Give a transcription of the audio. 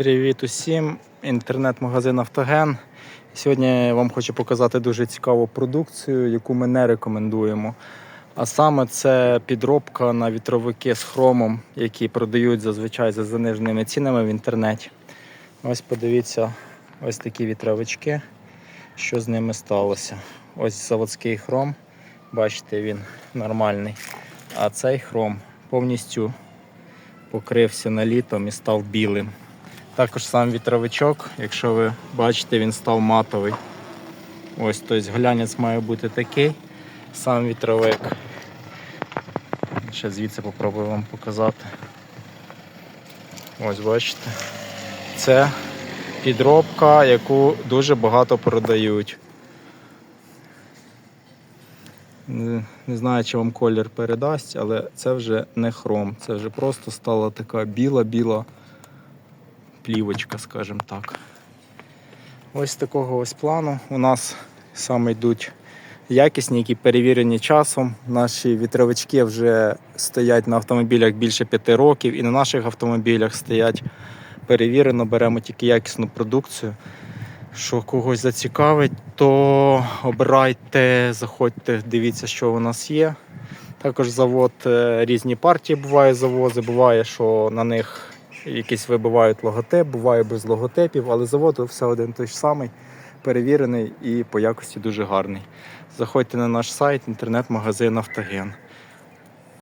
Привіт усім! Інтернет-магазин Автоген. Сьогодні я вам хочу показати дуже цікаву продукцію, яку ми не рекомендуємо. А саме це підробка на вітровики з хромом, які продають зазвичай за заниженими цінами в інтернеті. Ось подивіться, ось такі вітровички, що з ними сталося. Ось заводський хром, бачите, він нормальний. А цей хром повністю покрився налітом і став білим. Також сам вітровичок, якщо ви бачите, він став матовий. Ось тобто глянець має бути такий, сам вітровик. Ще звідси попробую вам показати. Ось бачите. Це підробка, яку дуже багато продають. Не, знаю, чи вам колір передасть, але це вже не хром. Це вже просто стала така біла-біла плівочка, скажімо так. Ось такого ось плану. У нас саме йдуть якісні, які перевірені часом. Наші вітровички вже стоять на автомобілях більше 5 років, і на наших автомобілях стоять перевірено, беремо тільки якісну продукцію. Що когось зацікавить, то обирайте, заходьте, дивіться, що у нас є. Також завод е, різні партії буває завози. Буває, що на них якісь вибивають логотип, буває без логотипів, але завод все один той ж самий, перевірений і по якості дуже гарний. Заходьте на наш сайт, інтернет-магазин Автоген.